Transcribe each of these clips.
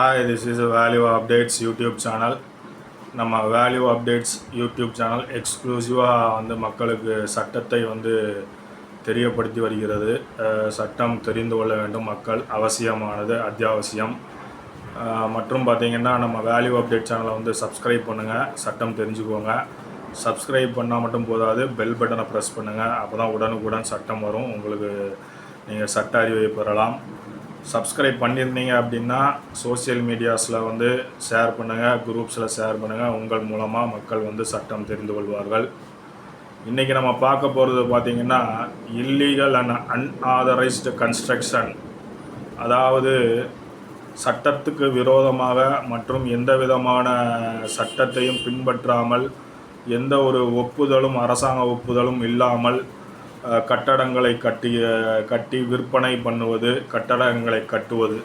Hi this is value updates YouTube channel நம்ம value updates YouTube channel எக்ஸ்க்ளூசிவாக வந்து மக்களுக்கு சட்டத்தை வந்து தெரியப்படுத்தி வருகிறது. சட்டம் தெரிந்து கொள்ள வேண்டும் மக்கள். அவசியமானது அத்தியாவசியம். மற்றும் பார்த்திங்கன்னா நம்ம வேல்யூ அப்டேட் சேனலை வந்து சப்ஸ்கிரைப் பண்ணுங்கள் சட்டம் தெரிஞ்சுக்கோங்க. சப்ஸ்கிரைப் பண்ணால் மட்டும் போதாது. பெல் பட்டனை ப்ரெஸ் பண்ணுங்கள் அப்போ தான் உடனுக்குடன் சட்டம் வரும். உங்களுக்கு நீங்கள் சட்ட அறிவை பெறலாம். சப்ஸ்கிரைப் பண்ணியிருந்தீங்க அப்படின்னா சோஷியல் மீடியாஸில் வந்து ஷேர் பண்ணுங்கள் குரூப்ஸில் ஷேர் பண்ணுங்கள் உங்கள் மூலமாக மக்கள் வந்து சட்டம் தெரிந்து கொள்வார்கள். இன்றைக்கி நம்ம பார்க்க போகிறது பார்த்திங்கன்னா இல்லீகல் அண்ட் அன்ஆதரைஸ்டு கன்ஸ்ட்ரக்ஷன் அதாவது சட்டத்துக்கு விரோதமாக மற்றும் எந்த விதமான சட்டத்தையும் பின்பற்றாமல் எந்த ஒரு ஒப்புதலும் அரசாங்க ஒப்புதலும் இல்லாமல் கட்டடங்களை கட்டிய கட்டி விற்பனை பண்ணுவது கட்டடங்களை கட்டுவது.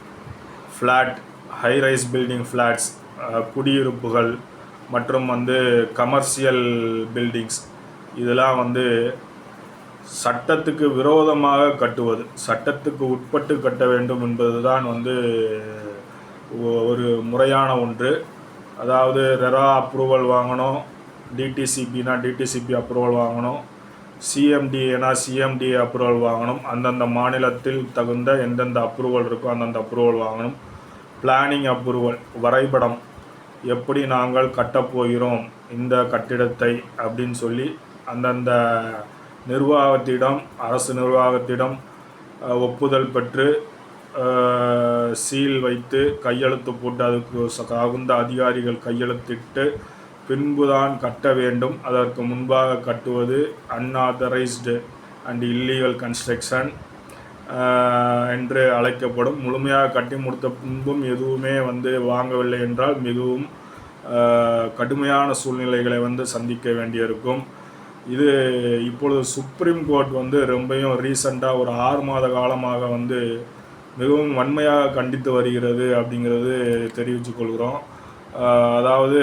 ஃப்ளாட் ஹைரைஸ் பில்டிங் ஃப்ளாட்ஸ் குடியிருப்புகள் மற்றும் வந்து கமர்ஷியல் பில்டிங்ஸ் இதெல்லாம் வந்து சட்டத்துக்கு விரோதமாக கட்டுவது. சட்டத்துக்கு உட்பட்டு கட்ட வேண்டும் என்பதுதான் வந்து ஒரு முறையான ஒன்று. அதாவது ரெரா அப்ரூவல் வாங்கணும். டிடிசிபினா டிடிசிபி அப்ரூவல் வாங்கணும். சிஎம்டி ஏன்னா சிஎம்டி அப்ரூவல் வாங்கணும். அந்தந்த மாநிலத்தில் தகுந்த எந்தெந்த அப்ரூவல் இருக்கோ அந்தந்த அப்ரூவல் வாங்கணும். பிளானிங் அப்ரூவல் வரைபடம் எப்படி நாங்கள் கட்டப்போகிறோம் இந்த கட்டிடத்தை அப்படின்னு சொல்லி அந்தந்த நிர்வாகத்திடம் அரசு நிர்வாகத்திடம் ஒப்புதல் பெற்று சீல் வைத்து கையெழுத்து போட்டு அதுக்கு தகுந்த அதிகாரிகள் கையெழுத்திட்டு பின்புதான் கட்ட வேண்டும். அதற்கு முன்பாக கட்டுவது அன்ஆதரைஸ்டு அண்ட் இல்லீகல் கன்ஸ்ட்ரக்ஷன் என்று அழைக்கப்படும். முழுமையாக கட்டி முடித்த பின்பும் எதுவுமே வந்து வாங்கவில்லை என்றால் மிகவும் கடுமையான சூழ்நிலைகளை வந்து சந்திக்க வேண்டியிருக்கும். இது இப்பொழுது சுப்ரீம் கோர்ட் வந்து ரொம்பையும் ரீசண்டாக ஒரு ஆறு மாத காலமாக வந்து மிகவும் வன்மையாக கண்டித்து வருகிறது அப்படிங்கிறது தெரிவித்துக்கொள்கிறோம் அதாவது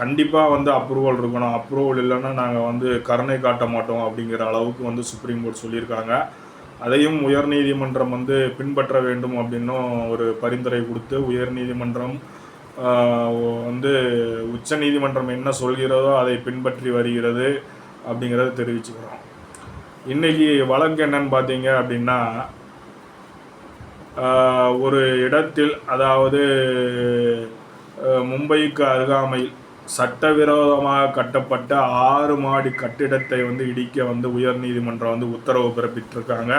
கண்டிப்பாக வந்து அப்ரூவல் இருக்கணும். அப்ரூவல் இல்லைன்னா நாங்கள் வந்து கருணை காட்ட மாட்டோம் அப்படிங்கிற அளவுக்கு வந்து சுப்ரீம் கோர்ட் சொல்லியிருக்காங்க. அதையும் உயர்நீதிமன்றம் வந்து பின்பற்ற வேண்டும் அப்படின்னும் ஒரு பரிந்துரை கொடுத்து உயர்நீதிமன்றம் வந்து உச்ச நீதிமன்றம் என்ன சொல்கிறதோ அதை பின்பற்றி வருகிறது அப்படிங்கிறத தெரிவிச்சுக்கிறோம். இன்னைக்கு வழக்கு என்னன்னு பார்த்தீங்க அப்படின்னா ஒரு இடத்தில் அதாவது மும்பைக்கு அருகாமையில் சட்டவிரோதமாக கட்டப்பட்ட ஆறு மாடி கட்டிடத்தை வந்து இடிக்க வந்து உயர்நீதிமன்றம் வந்து உத்தரவு பிறப்பித்திருக்காங்க.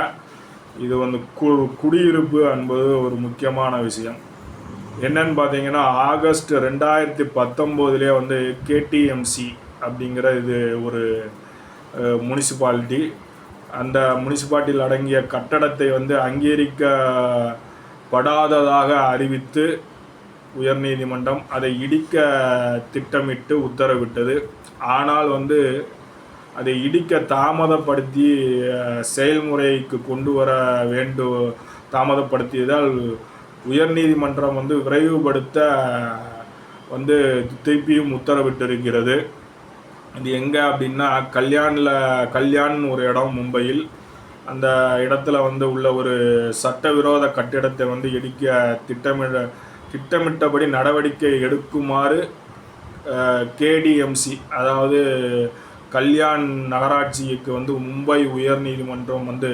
இது வந்து கு குடியிருப்பு என்பது ஒரு முக்கியமான விஷயம். என்னன்னு பார்த்தீங்கன்னா ஆகஸ்ட் ரெண்டாயிரத்தி பத்தொம்போதுலேயே வந்து கேடிஎம்சி அப்படிங்கிற இது ஒரு முனிசிபாலிட்டி அந்த முனிசிபாலிட்டியில் அடங்கிய கட்டடத்தை வந்து அங்கீகரிக்கப்படாததாக அறிவித்து உயர்நீதிமன்றம் அதை இடிக்க திட்டமிட்டு உத்தரவிட்டது. ஆனால் வந்து அதை இடிக்க தாமதப்படுத்தி செயல்முறைக்கு கொண்டு வர வேண்டும் தாமதப்படுத்தியதால் உயர்நீதிமன்றம் வந்து விரைவுபடுத்த வந்து திருப்பியும் உத்தரவிட்டிருக்கிறது. இது எங்கே அப்படின்னா கல்யாணில் கல்யாண் ஒரு இடம் மும்பையில். அந்த இடத்துல வந்து உள்ள ஒரு சட்டவிரோத கட்டிடத்தை வந்து இடிக்க திட்டமிட திட்டமிட்டபடி நடவடிக்கை எடுக்குமாறு கேடிஎம்சி அதாவது கல்யாண் நகராட்சிக்கு வந்து மும்பை உயர்நீதிமன்றம் வந்து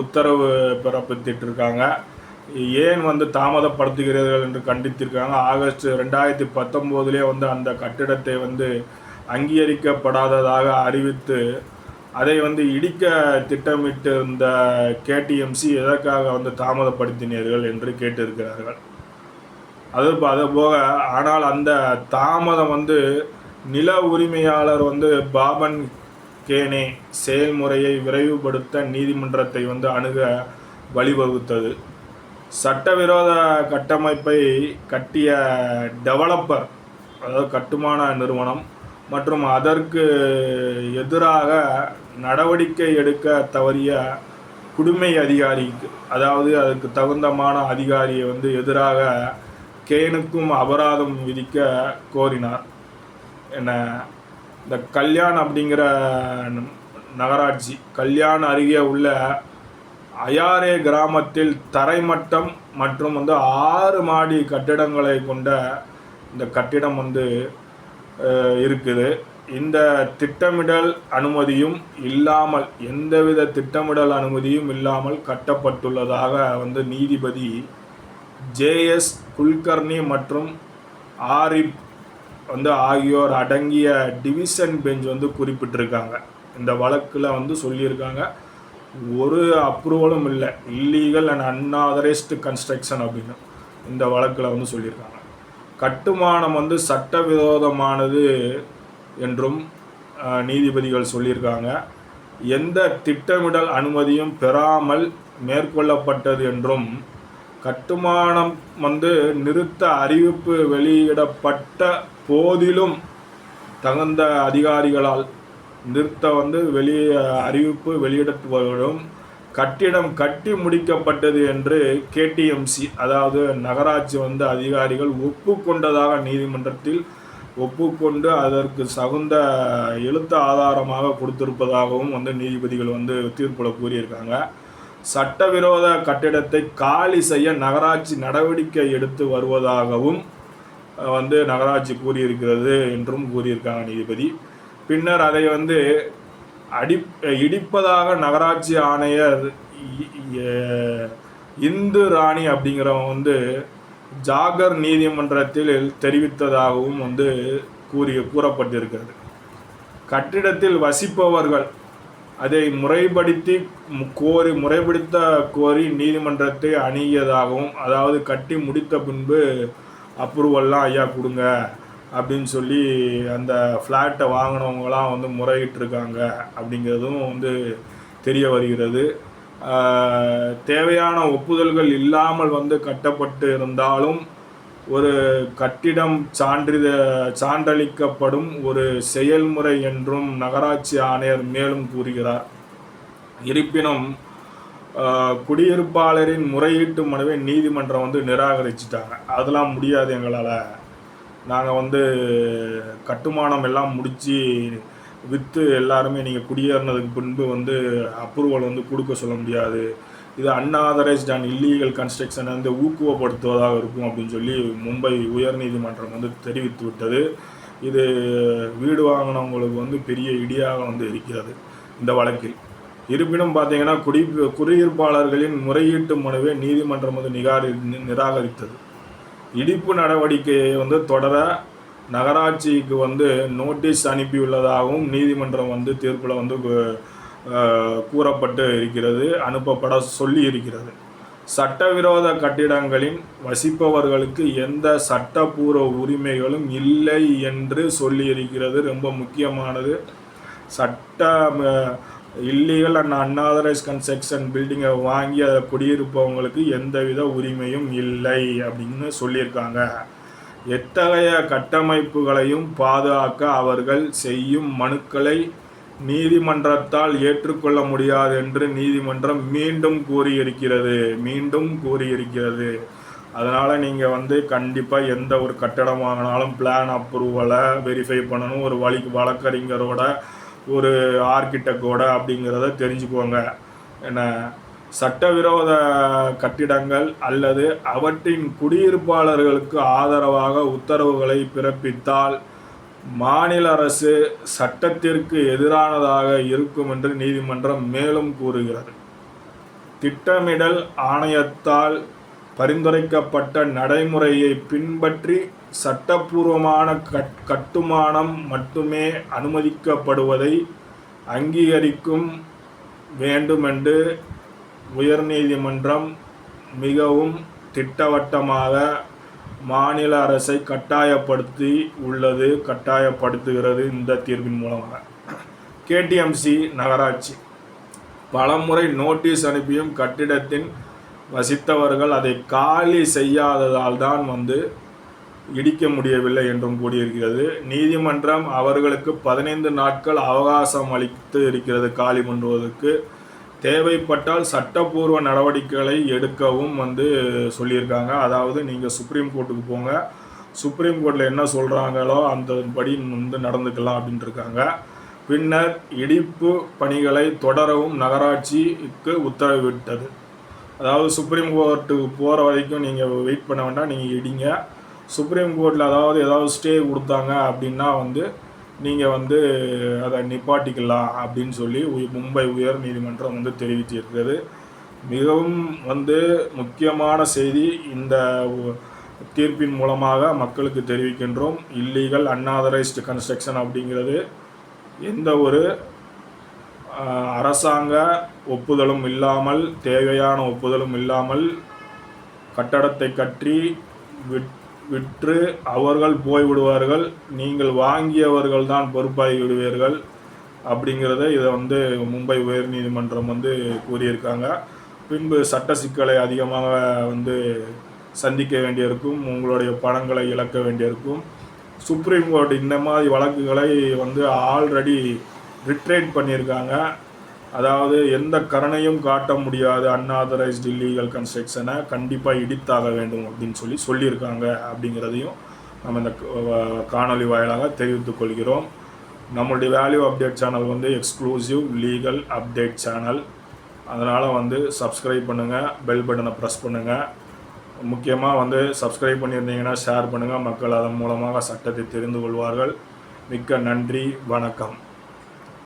உத்தரவு பிறப்பித்திட்டிருக்காங்க. ஏன் வந்து தாமதப்படுத்துகிறீர்கள் என்று கண்டித்திருக்காங்க. ஆகஸ்ட் ரெண்டாயிரத்தி பத்தொம்போதுலேயே வந்து அந்த கட்டிடத்தை வந்து அங்கீகரிக்கப்படாததாக அறிவித்து அதை வந்து இடிக்க திட்டமிட்டிருந்த கேடிஎம்சி எதற்காக வந்து தாமதப்படுத்தினீர்கள் என்று கேட்டிருக்கிறார்கள். அது அது போக ஆனால் அந்த தாமதம் வந்து நில உரிமையாளர் வந்து பாபன் கேனே செயல்முறையை விரைவுபடுத்த நீதிமன்றத்தை வந்து அணுக வழிவகுத்தது. சட்டவிரோத கட்டமைப்பை கட்டிய டெவலப்பர் அதாவது கட்டுமான நிறுவனம் மற்றும் அதற்கு எதிராக நடவடிக்கை எடுக்க தவறிய குடிமை அதிகாரிக்கு அதாவது அதுக்கு தகுந்தமான அதிகாரியை வந்து எதிராக கேனுக்கும் அபராதம் விதிக்க கோரினார். என்ன இந்த கல்யாண் அப்படிங்கிற நகராட்சி கல்யாண் அருகே உள்ள அயாரே கிராமத்தில் தரைமட்டம் மற்றும் வந்து ஆறு மாடி கட்டிடங்களை கொண்ட இந்த கட்டிடம் வந்து இருக்குது. இந்த திட்டமிடல் அனுமதியும் இல்லாமல் எந்தவித திட்டமிடல் அனுமதியும் இல்லாமல் கட்டப்பட்டுள்ளதாக வந்து நீதிபதி ஜேஎஸ் குல்கர்னி மற்றும் ஆரிப் வந்து ஆகியோர் அடங்கிய டிவிஷன் பெஞ்ச் வந்து குறிப்பிட்டிருக்காங்க. இந்த வழக்கில் வந்து சொல்லியிருக்காங்க ஒரு அப்ரூவலும் இல்லை இல்லீகல் அண்ட் அன்ஆதரைஸ்டு கன்ஸ்ட்ரக்ஷன் அப்படின்னு. இந்த வழக்கில் வந்து சொல்லியிருக்காங்க. கட்டுமானம் வந்து சட்டவிரோதமானது என்றும் நீதிபதிகள் சொல்லியிருக்காங்க. எந்த திட்டமிடல் அனுமதியும் பெறாமல் மேற்கொள்ளப்பட்டது என்றும் கட்டுமானம் வந்து நிறுத்த அறிவிப்பு வெளியிடப்பட்ட போதிலும் தகுந்த அதிகாரிகளால் நிறுத்த வந்து வெளியே அறிவிப்பு வெளியிடப்படும் கட்டிடம் கட்டி முடிக்கப்பட்டது என்று கேடிஎம்சி அதாவது நகராட்சி வந்து அதிகாரிகள் ஒப்புக்கொண்டதாக நீதிமன்றத்தில் ஒப்புக்கொண்டு அதற்கு சகுந்த எழுத்து ஆதாரமாக கொடுத்திருப்பதாகவும் வந்து நீதிபதிகள் வந்து தீர்ப்பில் கூறியிருக்காங்க. சட்டவிரோத கட்டிடத்தை காலி செய்ய நகராட்சி நடவடிக்கை எடுத்து வருவதாகவும் வந்து நகராட்சி கூறியிருக்கிறது என்றும் கூறியிருக்காங்க நீதிபதி. பின்னர் அதை வந்து அடி இடிப்பதாக நகராட்சி ஆணையர் இந்து ராணி அப்படிங்கிறவங்க வந்து ஜாகர் நீதிமன்றத்தில் தெரிவித்ததாகவும் வந்து கூறி கூறப்பட்டிருக்கிறது. கட்டிடத்தில் வசிப்பவர்கள் அதை முறைப்படுத்தி கோரி முறைப்படுத்த கோரி நீதிமன்றத்தை அணுகியதாகவும் அதாவது கட்டி முடித்த பின்பு அப்ரூவல்லாம் ஐயா கொடுங்க. அப்படின்னு சொல்லி அந்த ஃப்ளாட்டை வாங்கினவங்களாம் வந்து முறையிட்டிருக்காங்க அப்படிங்கிறதும் வந்து தெரிய வருகிறது. தேவையான ஒப்புதல்கள் இல்லாமல் வந்து கட்டப்பட்டு இருந்தாலும் ஒரு கட்டிடம் சான்றித சான்றளிக்கப்படும் ஒரு செயல்முறை என்றும் நகராட்சி ஆணையர் மேலும் கூறுகிறார். இருப்பினும் குடியிருப்பாளரின் முறையீட்டு மனுவை நீதிமன்றம் வந்து நிராகரிச்சிட்டாங்க. அதெல்லாம் முடியாது எங்களால். நாங்கள் வந்து கட்டுமானம் எல்லாம் முடித்து விற்று எல்லாருமே நீங்கள் குடியேறினதுக்கு பின்பு வந்து அப்ரூவல் வந்து கொடுக்க சொல்ல முடியாது. இது அன்ஆதரைஸ்ட் அண்ட் இல்லீகல் கன்ஸ்ட்ரக்ஷனை வந்து ஊக்குவப்படுத்துவதாக இருக்கும் அப்படின்னு சொல்லி மும்பை உயர்நீதிமன்றம் வந்து தெரிவித்து விட்டது. இது வீடு வாங்கினவங்களுக்கு வந்து பெரிய இடியாக வந்து இருக்கிறது இந்த வழக்கில். இருப்பினும் பார்த்தீங்கன்னா குடி குடியிருப்பாளர்களின் முறையீட்டு மனுவை நீதிமன்றம் வந்து நிகாரி நிராகரித்தது. இடிப்பு நடவடிக்கையை வந்து தொடர நகராட்சிக்கு வந்து நோட்டீஸ் அனுப்பியுள்ளதாகவும் நீதிமன்றம் வந்து தீர்ப்பில் வந்து கூறப்பட்டு இருக்கிறது அனுப்பப்பட சொல்லி இருக்கிறது. சட்டவிரோத கட்டிடங்களின் வசிப்பவர்களுக்கு எந்த சட்டப்பூர்வ உரிமைகளும் இல்லை என்று சொல்லியிருக்கிறது ரொம்ப முக்கியமானது. சட்ட இல்லீகல் அண்ட் அன்ஆதரைஸ் கன்ஸ்ட்ரக்ஷன் பில்டிங்கை வாங்கி அதை குடியிருப்பவங்களுக்கு எந்தவித உரிமையும் இல்லை அப்படின்னு சொல்லியிருக்காங்க. எத்தகைய கட்டமைப்புகளையும் பாதுகாக்க அவர்கள் செய்யும் மனுக்களை நீதிமன்றத்தால் ஏற்றுக்கொள்ள முடியாது என்று நீதிமன்றம் மீண்டும் கூறியிருக்கிறது. மீண்டும் கூறியிருக்கிறது. அதனால் நீங்கள் வந்து கண்டிப்பாக எந்த ஒரு கட்டடம் வாங்கினாலும் பிளான் அப்ரூவலை வெரிஃபை பண்ணணும். ஒரு வழி வழக்கறிஞரோட ஒரு ஆர்கிடெக்டோட அப்படிங்கிறத தெரிஞ்சுக்கோங்க என்ன சட்டவிரோத கட்டிடங்கள் அல்லது அவற்றின் குடியிருப்பாளர்களுக்கு ஆதரவாக உத்தரவுகளை பிறப்பித்தால் மாநில அரசு சட்டத்திற்கு எதிரானதாக இருக்கும் என்று நீதிமன்றம் மேலும் கூறுகிறது. திட்டமிடல் ஆணையத்தால் பரிந்துரைக்கப்பட்ட நடைமுறையை பின்பற்றி சட்டப்பூர்வமான கட் கட்டுமானம் மட்டுமே அனுமதிக்கப்படுவதை அங்கீகரிக்கும் வேண்டுமென்று உயர்நீதிமன்றம் மிகவும் திட்டவட்டமாக மாநில அரசை கட்டாயப்படுத்தி உள்ளது கட்டாயப்படுத்துகிறது இந்த தீர்ப்பின் மூலமாக. கேடிஎம்சி நகராட்சி. பலமுறை நோட்டீஸ் அனுப்பியும் கட்டிடத்தின் வசித்தவர்கள் அதை காலி செய்யாததால் தான் வந்து இடிக்க முடியவில்லை என்றும் கூறியிருக்கிறது. நீதிமன்றம் அவர்களுக்கு பதினைந்து நாட்கள் அவகாசம் அளித்து இருக்கிறது காலி பண்ணுவதற்கு தேவைப்பட்டால் சட்டப்பூர்வ நடவடிக்கைகளை எடுக்கவும் வந்து சொல்லியிருக்காங்க. அதாவது நீங்கள் சுப்ரீம் கோர்ட்டுக்கு போங்க. சுப்ரீம் கோர்ட்டில் என்ன சொல்கிறாங்களோ அந்த படி வந்து நடந்துக்கலாம் அப்படின்ட்டுருக்காங்க பின்னர் இடிப்பு பணிகளை தொடரவும் நகராட்சிக்கு உத்தரவிட்டது. அதாவது சுப்ரீம் கோர்ட்டுக்கு போகிற வரைக்கும் நீங்கள் வெயிட் பண்ண வேண்டாம். நீங்கள் இடிங்க. சுப்ரீம் கோர்ட்டில் அதாவது ஏதாவது ஸ்டே கொடுத்தாங்க அப்படின்னா வந்து நீங்கள் வந்து அதை நிப்பாட்டிக்கலாம் அப்படின்னு சொல்லி உய- மும்பை உயர் நீதிமன்றம் வந்து தெரிவித்திருக்கிறது. மிகவும் வந்து முக்கியமான செய்தி இந்த தீர்ப்பின் மூலமாக மக்களுக்கு தெரிவிக்கின்றோம். இல்லீகல் அன்ஆதரைஸ்டு கன்ஸ்ட்ரக்ஷன் அப்படிங்கிறது எந்த ஒரு அரசாங்க ஒப்புதலும் இல்லாமல் தேவையான ஒப்புதலும் இல்லாமல் கட்டடத்தை கட்டி விட் விற்று அவர்கள் போய்விடுவார்கள். நீங்கள் வாங்கியவர்கள் தான் பொறுப்பாகி விடுவீர்கள் அப்படிங்கிறத இதை வந்து மும்பை உயர்நீதிமன்றம் வந்து கூறியிருக்காங்க. பின்பு சட்ட சிக்கலை அதிகமாக வந்து சந்திக்க வேண்டியிருக்கும். உங்களுடைய பணங்களை இழக்க வேண்டியிருக்கும். சுப்ரீம் கோர்ட் இந்த மாதிரி வழக்குகளை வந்து ஆல்ரெடி ரிட்ரேட் பண்ணியிருக்காங்க. அதாவது எந்த கரணையும் காட்ட முடியாத அன்ஆதரைஸ்டு இல்லீகல் கன்ஸ்ட்ரக்ஷனை கண்டிப்பாக இடித்தாக வேண்டும் அப்படின்னு சொல்லி சொல்லியிருக்காங்க அப்படிங்கிறதையும் நம்ம இந்த காணொலி காணொளி வாயிலாக தெரிவித்துக் கொள்கிறோம். நம்மளுடைய வேல்யூ அப்டேட் சேனல் வந்து எக்ஸ்க்ளூசிவ் லீகல் அப்டேட் சேனல் அதனால் வந்து சப்ஸ்கிரைப் பண்ணுங்கள் பெல் பட்டனை ப்ரெஸ் பண்ணுங்கள் முக்கியமாக வந்து சப்ஸ்கிரைப் பண்ணியிருந்தீங்கன்னா ஷேர் பண்ணுங்கள் மக்கள் அதன் மூலமாக சட்டத்தை தெரிந்து கொள்வார்கள். மிக்க நன்றி வணக்கம்.